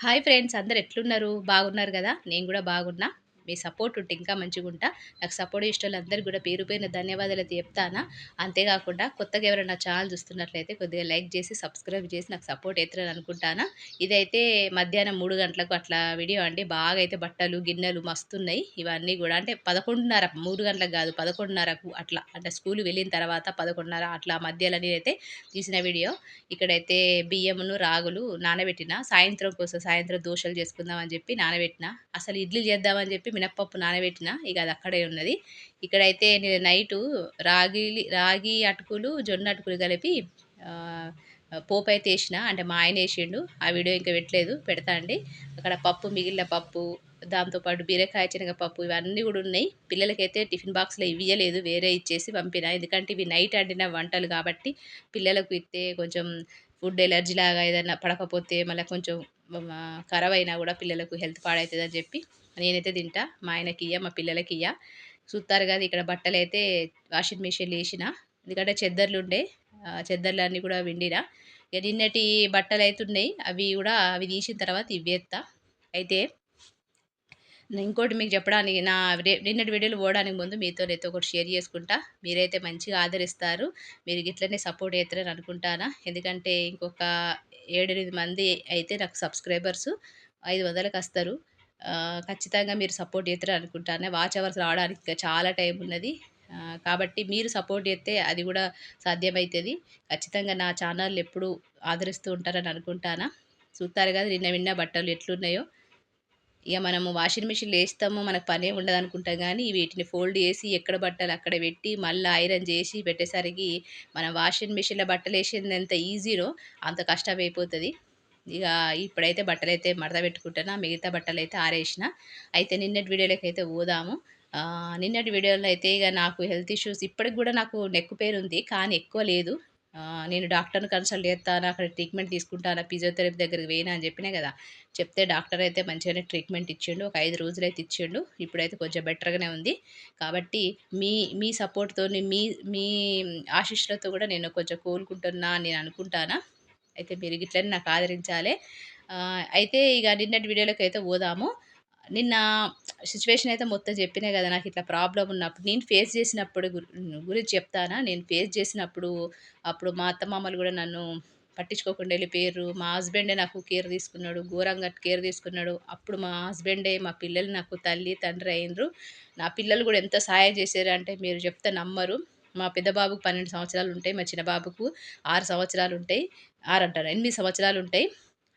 Hi friends అందరు ఎట్లున్నారు? బాగున్నారు కదా? నేను కూడా బాగున్నా. మీ సపోర్ట్ ఉంటే ఇంకా మంచిగా ఉంటా నాకు సపోర్ట్ ఇష్టం అందరికీ కూడా పేరు పేరున ధన్యవాదాలు అయితే చెప్తానా. అంతేకాకుండా కొత్తగా ఎవరైనా ఛానల్ చూస్తున్నట్లయితే కొద్దిగా లైక్ చేసి సబ్స్క్రైబ్ చేసి నాకు సపోర్ట్ అవుతారని అనుకుంటానా. ఇదైతే మధ్యాహ్నం మూడు గంటలకు అట్లా వీడియో అండి. బాగా అయితే బట్టలు గిన్నెలు మస్తున్నాయి. ఇవన్నీ కూడా అంటే పదకొండున్నర మూడు గంటలకు కాదు పదకొండున్నరకు అట్లా. అంటే స్కూల్ వెళ్ళిన తర్వాత పదకొండున్నర అట్లా మధ్యలో అయితే తీసిన వీడియో. ఇక్కడైతే బియ్యమును రాగులు నానబెట్టిన సాయంత్రం కోసం సాయంత్రం దోశలు చేసుకుందామని చెప్పి నానబెట్టిన. అసలు ఇడ్లీ చేద్దామని చెప్పి మినప్పప్పు నానబెట్టిన ఇక అది అక్కడే ఉన్నది. ఇక్కడైతే నేను నైటు రాగి రాగి అటుకులు జొన్న అటుకులు కలిపి పోపు అయితే వేసిన అంటే మా ఆయన వేసిండు. ఆ వీడియో ఇంకా పెట్టలేదు పెడతా అండి. అక్కడ పప్పు మిగిలిన పప్పు దాంతోపాటు బీరకాయ శనగపప్పు ఇవన్నీ కూడా ఉన్నాయి. పిల్లలకైతే టిఫిన్ బాక్స్లో ఇవ్వలేదు వేరే ఇచ్చేసి పంపిన. ఎందుకంటే ఇవి నైట్ వండిన వంటలు కాబట్టి పిల్లలకు ఇస్తే కొంచెం ఫుడ్ ఎలర్జీ లాగా ఏదైనా పడకపోతే మళ్ళీ కొంచెం ఖరాబ్ అయినా కూడా పిల్లలకు హెల్త్ పాడవుతుందని చెప్పి నేనైతే తింటా. మా ఆయనకి ఇయ్య మా పిల్లలకి ఇయ్య చూస్తారు కదా ఇక్కడ బట్టలు అయితే వాషింగ్ మిషన్లు వేసిన ఎందుకంటే చెద్దర్లు ఉండే. చెద్దర్లు అన్నీ కూడా విండిన ఇక నిన్నటి బట్టలు అయితే ఉన్నాయి. అవి కూడా అవి తీసిన తర్వాత ఇవి అయితే ఇంకోటి మీకు చెప్పడానికి నా నిన్నటి వీడియోలు పోవడానికి ముందు మీతో అయితే ఒకటి షేర్ చేసుకుంటా. మీరైతే మంచిగా ఆదరిస్తారు. మీరు ఇట్లనే సపోర్ట్ అవుతారని అనుకుంటానా. ఎందుకంటే ఇంకొక ఏడెనిమిది మంది అయితే నాకు సబ్స్క్రైబర్స్. ఐదు వందలకు వస్తారు. ఖచ్చితంగా మీరు సపోర్ట్ చేస్తారు అనుకుంటాను. వాచ్ అవర్స్ రావడానికి చాలా టైం ఉన్నది. కాబట్టి మీరు సపోర్ట్ చేస్తే అది కూడా సాధ్యమవుతుంది ఖచ్చితంగా నా ఛానల్ ఎప్పుడు ఆదరిస్తూ ఉంటారని అనుకుంటానా? చూస్తారు కదా నిన్న విన్న బట్టలు ఎట్లున్నాయో. ఇక మనము వాషింగ్ మిషన్లో వేస్తాము మనకు పనే ఉండదు అనుకుంటాం కానీ వీటిని ఫోల్డ్ చేసి ఎక్కడ బట్టలు అక్కడ పెట్టి మళ్ళీ ఐరన్ చేసి పెట్టేసరికి మనం వాషింగ్ మిషన్లో బట్టలు వేసింది ఎంత ఈజీనో అంత కష్టం అయిపోతుంది. ఇక ఇప్పుడైతే బట్టలు అయితే మడత పెట్టుకుంటున్నా మిగతా బట్టలు అయితే ఆరేసిన. అయితే నిన్నటి వీడియోలోకి అయితే పోదాము నిన్నటి వీడియోలో అయితే ఇక నాకు హెల్త్ ఇష్యూస్ ఇప్పటికి కూడా నాకు నెక్ పెయిన్ ఉంది కానీ ఎక్కువ లేదు. నేను డాక్టర్ని కన్సల్ట్ చేస్తాను అక్కడ ట్రీట్మెంట్ తీసుకుంటాను ఫిజియోథెరపీ దగ్గరికి పోయినా అని చెప్పినా కదా. చెప్తే డాక్టర్ అయితే మంచిగానే ట్రీట్మెంట్ ఇచ్చిండు ఒక ఐదు రోజులు అయితే ఇచ్చిండు. ఇప్పుడైతే కొంచెం బెటర్గానే ఉంది. కాబట్టి మీ మీ సపోర్ట్తో మీ మీ ఆశీస్సులతో కూడా నేను కొంచెం కోలుకుంటున్నా నేను అనుకుంటానా? అయితే మీరు ఇట్లనే నాకు ఆదరించాలి. అయితే ఇక నిన్నటి వీడియోలోకి అయితే పోదాము. నిన్న సిచ్యువేషన్ అయితే మొత్తం చెప్పినాయి కదా నాకు ఇట్లా ప్రాబ్లం ఉన్నప్పుడు నేను ఫేస్ చేసినప్పుడు గురించి చెప్తానా? నేను ఫేస్ చేసినప్పుడు అప్పుడు మా అత్త మామలు కూడా నన్ను పట్టించుకోకుండా వెళ్ళిపోయారు. మా హస్బెండే నాకు కేర్ తీసుకున్నాడు ఘోరంగా కేర్ తీసుకున్నాడు. అప్పుడు మా హస్బెండే మా పిల్లలు నాకు తల్లి తండ్రి అయినరు. నా పిల్లలు కూడా ఎంత సాయం చేశారు అంటే మీరు చెప్తే నమ్మరు. మా పెద్ద బాబుకు పన్నెండు సంవత్సరాలు ఉంటాయి మా చిన్న బాబుకు ఆరు సంవత్సరాలు ఉంటాయి ఆరు అంటారు ఎనిమిది సంవత్సరాలు ఉంటాయి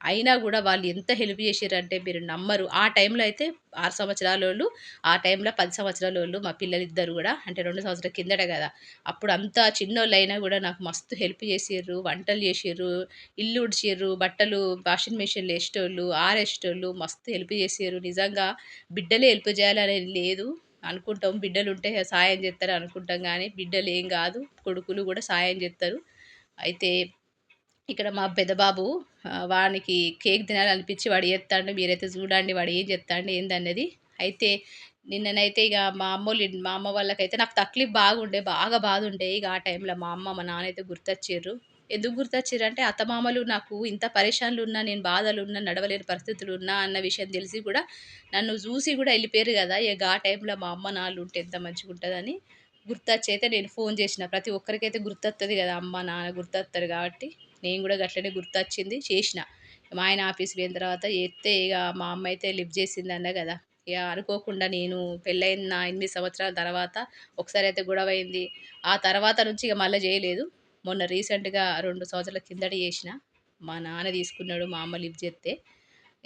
అయినా కూడా వాళ్ళు ఎంత హెల్ప్ చేసారంటే మీరు నమ్మరు. ఆ టైంలో అయితే ఆరు సంవత్సరాల వాళ్ళు ఆ టైంలో పది సంవత్సరాల వాళ్ళు మా పిల్లలు ఇద్దరు కూడా అంటే రెండు సంవత్సరాల కిందట కదా అప్పుడు అంత చిన్నోళ్ళు అయినా కూడా నాకు మస్తు హెల్ప్ చేసారు వంటలు చేసారు ఇల్లు ఉడిచారు బట్టలు వాషింగ్ మెషిన్లు వేసేటోళ్ళు ఆరేసేటోళ్ళు మస్తు హెల్ప్ చేసారు నిజంగా బిడ్డలే హెల్ప్ చేయాలనేది లేదు. అనుకుంటాం. బిడ్డలు ఉంటే సాయం చేస్తారు అనుకుంటాం కానీ బిడ్డలు ఏం కాదు. కొడుకులు కూడా సాయం చేస్తారు. అయితే ఇక్కడ మా పెద్దబాబు వానికి కేక్ తినాలనిపించి వాడు చేస్తాడు. మీరైతే చూడండి వాడు ఏం చెప్తాడు ఏందన్నది. అయితే నిన్ననైతే ఇక మా అమ్మోళ్ళు మా అమ్మ వాళ్ళకైతే నాకు తక్లీఫ్ బాగుండే బాగా బాధ ఉండే ఇక ఆ టైంలో మా అమ్మ మా నాన్న అయితే గుర్తొచ్చారు ఎందుకు గుర్తొచ్చారంటే అత్తమామలు నాకు ఇంత పరేషాన్లు ఉన్నా నేను బాధలు ఉన్నా నడవలేని పరిస్థితులు ఉన్నా అన్న విషయం తెలిసి కూడా నన్ను చూసి కూడా వెళ్ళిపోయారు కదా ఇక ఆ టైంలో మా అమ్మ నాన్న ఉంటే ఎంత మంచిగా ఉంటుందని గుర్తొచ్చి అయితే నేను ఫోన్ చేసిన. ప్రతి ఒక్కరికైతే గుర్తొస్తుంది కదా అమ్మ నాన్న గుర్తొస్తారు కాబట్టి నేను కూడా గట్లనే గుర్తొచ్చింది చేసిన. మా ఆయన ఆఫీస్కి పోయిన తర్వాత ఎత్తే ఇక మా అమ్మ అయితే లిఫ్ట్ చేసింది అన్న కదా ఇక అనుకోకుండా నేను పెళ్ళైన ఎనిమిది సంవత్సరాల తర్వాత ఒకసారి అయితే గొడవ అయింది ఆ తర్వాత నుంచి ఇక మళ్ళీ చేయలేదు. మొన్న రీసెంట్గా రెండు సంవత్సరాల కిందట చేసిన. మా నాన్న తీసుకున్నాడు మా అమ్మ లిఫ్ట్ చేస్తే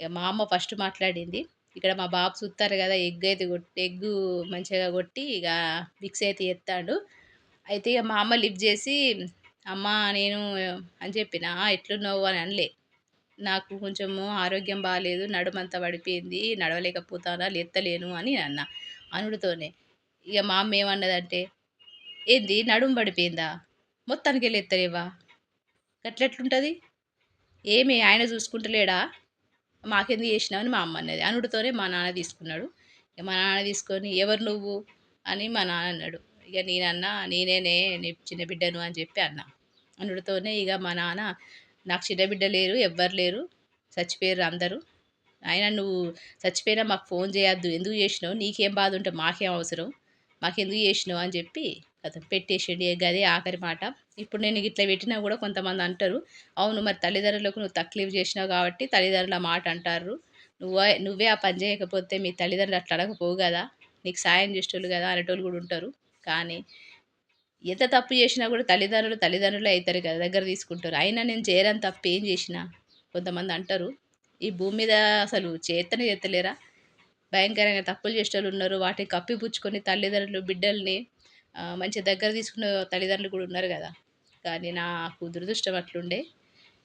ఇక మా అమ్మ ఫస్ట్ మాట్లాడింది ఇక్కడ మా బాబు చూస్తారు కదా ఎగ్ అయితే కొట్టి ఎగ్గు మంచిగా కొట్టి ఇక మిక్స్ అయితే ఎత్తాడు అయితే ఇక మా అమ్మ లిఫ్ట్ చేసి అమ్మ నేను అని చెప్పిన ఎట్లున్నావు అని అనలే. నాకు కొంచెము ఆరోగ్యం బాగాలేదు నడుమంతా పడిపోయింది నడవలేకపోతానా లేత్తలేను అని అన్న అనుడితోనే. ఇక మా అమ్మ ఏమన్నదంటే ఏంది నడుము పడిపోయిందా? మొత్తానికి వెళ్ళి ఎత్తలేవా? గట్లెట్లుంటుంది? ఏమి ఆయన చూసుకుంటలేడా? మాకెందుకు చేసినావని మా అమ్మ అన్నది. అనుడితోనే మా నాన్న తీసుకున్నాడు. ఇక మా నాన్న తీసుకొని ఎవరు నువ్వు? అని మా నాన్న అన్నాడు. ఇక నేనన్నా నేనేనే నీ చిన్న బిడ్డను అని చెప్పి అన్నా. అనుడితోనే ఇక మా నాన్న నాకు చిన్న బిడ్డ లేరు ఎవ్వరు లేరు చచ్చిపోయారు అందరూ. ఆయన నువ్వు చచ్చిపోయినా మాకు ఫోన్ చేయొద్దు. ఎందుకు చేసినావు? నీకేం బాధ ఉంటే మాకేం అవసరం? మాకెందుకు చేసినావు అని చెప్పి అతను పెట్టేసిండి గదే ఆఖరి మాట. ఇప్పుడు నేను ఇట్లా పెట్టినా కూడా కొంతమంది అంటారు అవును మరి తల్లిదండ్రులకు నువ్వు తక్లీఫ్ చేసినావు కాబట్టి తల్లిదండ్రుల మాట అంటారు. నువ్వే నువ్వే ఆ పని చేయకపోతే మీ తల్లిదండ్రులు అట్లా అడగపోవు కదా నీకు సాయం చేసేటోళ్ళు కదా అనేటోళ్ళు కూడా ఉంటారు. కానీ ఎంత తప్పు చేసినా కూడా తల్లిదండ్రులు తల్లిదండ్రులే అవుతారు కదా దగ్గర తీసుకుంటారు. అయినా నేను చేయరని తప్పు ఏం చేసినా? కొంతమంది అంటారు ఈ భూమి మీద అసలు చేతనే చేస్తలేరా భయంకరంగా తప్పులు చేసేటోళ్ళు ఉన్నారు వాటిని కప్పిపుచ్చుకొని తల్లిదండ్రులు బిడ్డల్ని మంచి దగ్గర తీసుకున్న తల్లిదండ్రులు కూడా ఉన్నారు కదా. కానీ నాకు దురదృష్టం అట్లుండే.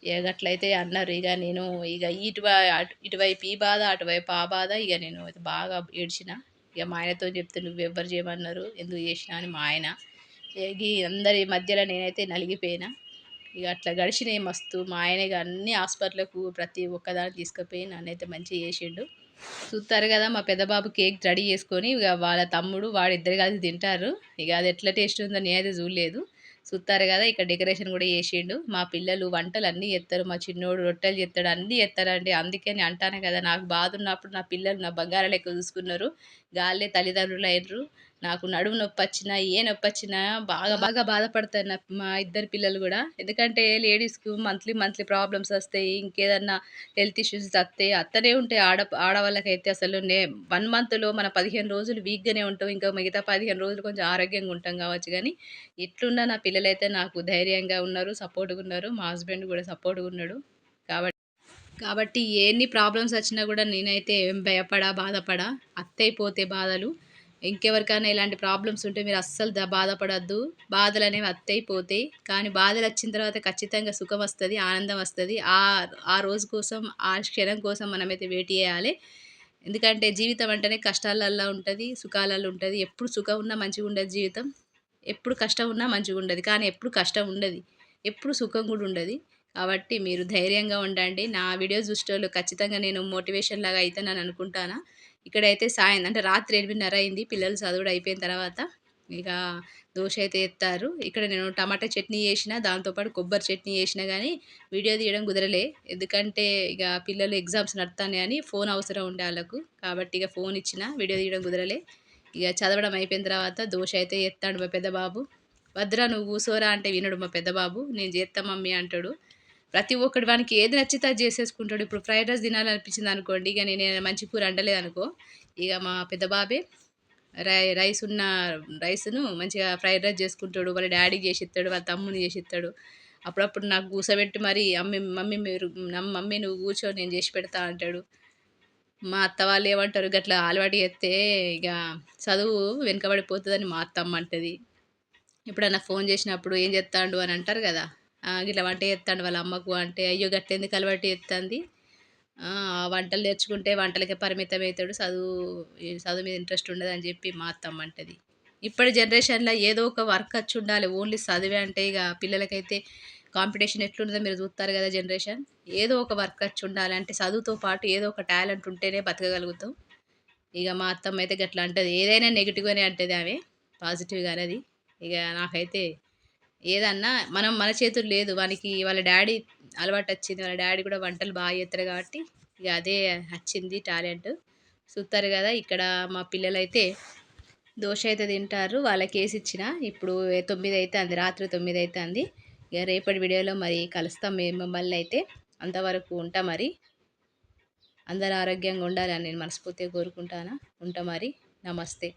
ఇక అట్లయితే అన్నారు. ఇక నేను ఇక ఇటువై ఇటువైపు ఈ బాధ అటువైపు ఆ బాధ. ఇక నేను బాగా ఏడ్చిన. ఇక మా ఆయనతో చెప్తే నువ్వెవ్వరు చేయమన్నారు. ఎందుకు చేసినా అని మా ఆయన. ఈ అందరి మధ్యలో నేనైతే నలిగిపోయినా. ఇక అట్లా గడిచినాయి మస్తు. మా ఆయన ఇక అన్ని హాస్పిటల్కు ప్రతి ఒక్కదాన్ని తీసుకుపోయి నన్నైతే మంచిగా చేసిండు. చూస్తారు కదా మా పెద్దబాబు కేక్ రెడీ చేసుకొని ఇక వాళ్ళ తమ్ముడు వాడిద్దరు కలిసి తింటారు. ఇక అది ఎట్లా టేస్ట్ ఉందో నేనైతే చూడలేదు. చూస్తారు కదా ఇక్కడ డెకరేషన్ కూడా చేసిండు. మా పిల్లలు వంటలు అన్నీ చేస్తారు మా చిన్నోడు రొట్టెలు చేస్తాడు అన్నీ చేస్తారండి. అందుకే నేను అంటాను కదా నాకు బాధ ఉన్నప్పుడు నా పిల్లలు నా బంగారాలు ఎక్కువ చూసుకున్నారు. గాలే తల్లిదండ్రులు అయినరు. నాకు నడుము నొప్పి వచ్చినా ఏ నొప్పి వచ్చినా బాగా బాగా బాధపడతారు నా మా ఇద్దరు పిల్లలు కూడా. ఎందుకంటే లేడీస్కి మంత్లీ మంత్లీ ప్రాబ్లమ్స్ వస్తాయి ఇంకేదన్నా హెల్త్ ఇష్యూస్ వస్తాయి. అత్తనే ఉంటాయి ఆడ ఆడవాళ్ళకైతే అసలు నే వన్ మంత్లో మన పదిహేను రోజులు వీక్గానే ఉంటాం. ఇంకా మిగతా పదిహేను రోజులు కొంచెం ఆరోగ్యంగా ఉంటాం కావచ్చు కానీ ఇట్లున్న నా పిల్లలైతే నాకు ధైర్యంగా ఉన్నారు సపోర్ట్గా ఉన్నారు. మా హస్బెండ్ కూడా సపోర్ట్గా ఉన్నాడు. కాబట్టి కాబట్టి ఎన్ని ప్రాబ్లమ్స్ వచ్చినా కూడా నేనైతే ఏం భయపడా బాధపడా అత్తైపోతే బాధలు. ఇంకెవరికైనా ఇలాంటి ప్రాబ్లమ్స్ ఉంటే మీరు అస్సలు బాధపడద్దు. బాధలు అనేవి అత్తైపోతాయి కానీ బాధలు వచ్చిన తర్వాత ఖచ్చితంగా సుఖం వస్తుంది ఆనందం వస్తుంది. ఆ ఆ రోజు కోసం ఆ క్షణం కోసం మనమైతే వెయిట్ చేయాలి. ఎందుకంటే జీవితం అంటేనే కష్టాలల్లో ఉంటుంది సుఖాలలో ఉంటుంది. ఎప్పుడు సుఖం ఉన్నా మంచిగా ఉండదు జీవితం. ఎప్పుడు కష్టం ఉన్నా మంచిగా ఉండదు. కానీ ఎప్పుడు కష్టం ఉండదు. ఎప్పుడు సుఖం కూడా ఉండదు. కాబట్టి మీరు ధైర్యంగా ఉండండి. నా వీడియోస్ దృష్టిలో ఖచ్చితంగా నేను మోటివేషన్ లాగా అవుతానని అనుకుంటాను? ఇక్కడైతే సాయం అంటే రాత్రి ఎనిమిదిన్నర అయింది. పిల్లలు చదువుడు అయిపోయిన తర్వాత ఇక దోశ అయితే ఎత్తారు. ఇక్కడ నేను టమాటా చట్నీ చేసిన దాంతోపాటు కొబ్బరి చట్నీ చేసిన కానీ వీడియో తీయడం కుదరలే. ఎందుకంటే ఇక పిల్లలు ఎగ్జామ్స్ నడుతానే అని ఫోన్ అవసరం ఉండే వాళ్ళకు. కాబట్టి ఇక ఫోన్ ఇచ్చిన వీడియో తీయడం కుదరలే. ఇక చదవడం అయిపోయిన తర్వాత దోశ అయితే ఎత్తాడు మా పెద్దబాబు. భద్ర నువ్వు కూసోరా అంటే వినడు మా పెద్దబాబు. నేను చేస్తా మమ్మీ అంటాడు. ప్రతి ఒక్కటి వానికి ఏది నచ్చితే అది చేసేసుకుంటాడు. ఇప్పుడు ఫ్రైడ్ రైస్ తినాలనిపించింది అనుకోండి ఇక నేను మంచి కూర అండలేదు అనుకో ఇక మా పెద్ద బాబే రై రైస్ ఉన్న రైస్ను మంచిగా ఫ్రైడ్ రైస్ చేసుకుంటాడు. వాళ్ళ డాడీకి చేసి ఇస్తాడు వాళ్ళ తమ్ముని చేసిస్తాడు. అప్పుడప్పుడు నాకు కూసబెట్టి మరి అమ్మి మమ్మీ మీరు మమ్మీ నువ్వు కూర్చో నేను చేసి పెడతా అంటాడు. మా అత్త వాళ్ళు ఏమంటారు గట్లా అలవాటు చేస్తే ఇక చదువు వెనుకబడిపోతుందని మా అత్తమ్మ అంటది. ఎప్పుడన్నా ఫోన్ చేసినప్పుడు ఏం చేస్తాడు అని అంటారు కదా. ఇట్లా వంట చేస్తాడు వాళ్ళ అమ్మకు అంటే అయ్యో గట్టెందుకు అలవాటు చేస్తుంది? వంటలు నేర్చుకుంటే వంటలకే పరిమితం అవుతాడు చదువు చదువు మీద ఇంట్రెస్ట్ ఉండదు అని చెప్పి మా అత్తమ్మ అంటది. ఇప్పటి జనరేషన్లో ఏదో ఒక వర్క్ వచ్చి ఉండాలి ఓన్లీ చదివే అంటే ఇక పిల్లలకైతే కాంపిటీషన్ ఎట్లుందో మీరు చూస్తారు కదా జనరేషన్. ఏదో ఒక వర్క్ వచ్చి ఉండాలి అంటే చదువుతో పాటు ఏదో ఒక టాలెంట్ ఉంటేనే బతకగలుగుతాం. ఇక మా అత్తమ్మ అయితే గట్లా అంటది ఏదైనా నెగిటివ్గానే అంటది ఆమె పాజిటివ్గా అనేది ఇక నాకైతే ఏదన్నా మనం మన చేతులు లేదు వానికి వాళ్ళ డాడీ అలవాటు వచ్చింది వాళ్ళ డాడీ కూడా వంటలు బాగా చేస్తారు కాబట్టి ఇక అదే వచ్చింది టాలెంట్. చూస్తారు కదా ఇక్కడ మా పిల్లలైతే దోశ అయితే తింటారు వాళ్ళకి వేసి ఇచ్చిన. ఇప్పుడు తొమ్మిది అవుతుంది రాత్రి తొమ్మిది అవుతుంది ఇక రేపటి వీడియోలో మరి కలుస్తాం మేము మిమ్మల్ని అయితే. అంతవరకు ఉంటా మరి. అందరు ఆరోగ్యంగా ఉండాలని నేను మనస్ఫూర్తిగా కోరుకుంటాను. ఉంటా మరి. నమస్తే.